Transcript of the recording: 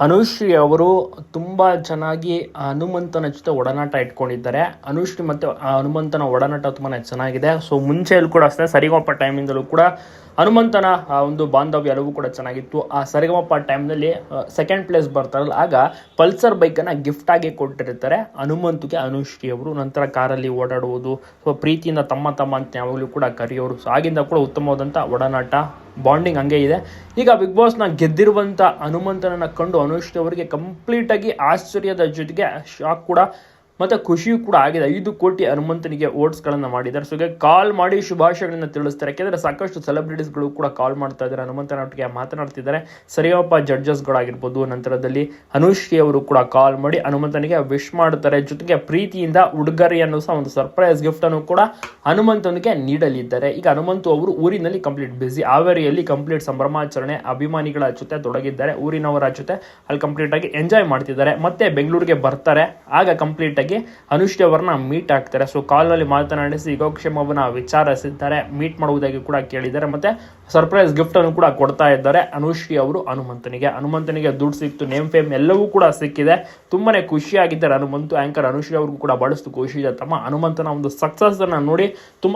ಅನುಶ್ರೀ ಅವರು ತುಂಬ ಚೆನ್ನಾಗಿ ಹನುಮಂತನ ಜೊತೆ ಒಡನಾಟ ಇಟ್ಕೊಂಡಿದ್ದಾರೆ. ಅನುಶ್ರೀ ಮತ್ತು ಹನುಮಂತನ ಒಡನಾಟ ತುಂಬಾ ಚೆನ್ನಾಗಿದೆ. ಸೊ ಮುಂಚೆಯಲ್ಲೂ ಕೂಡ ಅಷ್ಟೇ, ಸರಿಗಮಪ ಟೈಮಿಂದಲೂ ಕೂಡ ಹನುಮಂತನ, ಆ, ಒಂದು ಬಾಂಧವ್ಯ ಎಲ್ಲವೂ ಕೂಡ ಚೆನ್ನಾಗಿತ್ತು. ಆ ಸರಿಗಮಪ್ಪ ಟೈಮ್ನಲ್ಲಿ ಸೆಕೆಂಡ್ ಪ್ಲೇಸ್ ಬರ್ತಾರಲ್ಲ, ಆಗ ಪಲ್ಸರ್ ಬೈಕನ್ನು ಗಿಫ್ಟ್ ಆಗಿ ಕೊಟ್ಟಿರ್ತಾರೆ. ಹನುಮಂತಿಗೆ ಅನುಶ್ರೀ ಅವರು, ನಂತರ ಕಾರಲ್ಲಿ ಓಡಾಡುವುದು ಸೊ ಪ್ರೀತಿಯಿಂದ ತಮ್ಮ ತಮ್ಮ ಅಂತ ಯಾವಾಗಲೂ ಕೂಡ ಕರೆಯೋರು. ಸೊ ಆಗಿಂದ ಕೂಡ ಉತ್ತಮವಾದಂಥ ಒಡನಾಟ. ಬಾಂಡಿಂಗ್ ಹಂಗೆ ಇದೆ. ಈಗ ಬಿಗ್ ಬಾಸ್ನ ಗೆದ್ದಿರುವಂಥ ಹನುಮಂತನನ್ನು ಕಂಡು ಅನುಷ್ಠಿ ಅವರಿಗೆ ಕಂಪ್ಲೀಟಾಗಿ ಆಶ್ಚರ್ಯದ ಜೊತೆಗೆ ಶಾಕ್ ಕೂಡ ಮತ್ತು ಖುಷಿಯೂ ಕೂಡ ಆಗಿದೆ. ಐದು ಕೋಟಿ ಹನುಮಂತನಿಗೆ ಓಟ್ಸ್ಗಳನ್ನು ಮಾಡಿದ್ದಾರೆ. ಸೊ ಕಾಲ್ ಮಾಡಿ ಶುಭಾಶಯಗಳನ್ನು ತಿಳಿಸ್ತಾರೆ. ಯಾಕೆಂದರೆ ಸಾಕಷ್ಟು ಸೆಲೆಬ್ರಿಟೀಸ್ಗಳು ಕೂಡ ಕಾಲ್ ಮಾಡ್ತಾ ಇದ್ದಾರೆ. ಹನುಮಂತನ ಒಟ್ಟಿಗೆ ಮಾತನಾಡ್ತಿದ್ದಾರೆ. ಸರಿಯಪ್ಪ ಜಡ್ಜಸ್ಗಳಾಗಿರ್ಬೋದು ನಂತರದಲ್ಲಿ ಅನುಶ್ರೀ ಅವರು ಕೂಡ ಕಾಲ್ ಮಾಡಿ ಹನುಮಂತನಿಗೆ ವಿಶ್ ಮಾಡ್ತಾರೆ. ಜೊತೆಗೆ ಪ್ರೀತಿಯಿಂದ ಉಡುಗೊರೆಯನ್ನು ಸಹ, ಒಂದು ಸರ್ಪ್ರೈಸ್ ಗಿಫ್ಟನ್ನು ಕೂಡ ಹನುಮಂತನಿಗೆ ನೀಡಲಿದ್ದಾರೆ. ಈಗ ಹನುಮಂತು ಅವರು ಊರಿನಲ್ಲಿ ಕಂಪ್ಲೀಟ್ ಬ್ಯುಸಿ ಹಾವೇರಿಯಲ್ಲಿ ಕಂಪ್ಲೀಟ್ ಸಂಭ್ರಮಾಚರಣೆ ಅಭಿಮಾನಿಗಳ ಜೊತೆ ತೊಡಗಿದ್ದಾರೆ. ಊರಿನವರ ಜೊತೆ ಅಲ್ಲಿ ಕಂಪ್ಲೀಟ್ ಆಗಿ ಎಂಜಾಯ್ ಮಾಡ್ತಿದ್ದಾರೆ. ಮತ್ತೆ ಬೆಂಗಳೂರಿಗೆ ಬರ್ತಾರೆ. ಆಗ ಕಂಪ್ಲೀಟ್ ಅನುಶ್ರೀ ಅವರನ್ನ ಮೀಟ್ ಆಗ್ತಾರೆ. ಸೊ ಕಾಲ್ನಲ್ಲಿ ಮಾತನಾಡಿಸಿ ಯೋಗಕ್ಷೇಮವನ್ನ ವಿಚಾರಿಸಿದ್ದಾರೆ. ಮೀಟ್ ಮಾಡುವುದಾಗಿ ಕೂಡ ಕೇಳಿದ್ದಾರೆ. ಮತ್ತೆ ಸರ್ಪ್ರೈಸ್ ಗಿಫ್ಟ್ ಅನ್ನು ಕೂಡ ಕೊಡ್ತಾ ಇದ್ದಾರೆ ಅನುಶ್ರೀ ಅವರು ಹನುಮಂತನಿಗೆ. ಹನುಮಂತನಿಗೆ ದುಡ್ಡು ಸಿಕ್ತು ನೇಮ್ ಫೇಮ್ ಎಲ್ಲವೂ ಕೂಡ ಸಿಕ್ಕಿದೆ. ತುಂಬಾನೇ ಖುಷಿಯಾಗಿದ್ದಾರೆ ಹನುಮಂತು. ಆಂಕರ್ ಅನುಶ್ರೀ ಅವ್ರಿಗೂ ಕೂಡ ಬಹಳಷ್ಟು ಖುಷಿ ಇದೆ. ತಮ್ಮ ಹನುಮಂತನ ಒಂದು ಸಕ್ಸಸ್ ಅನ್ನ ನೋಡಿ ತುಂಬಾ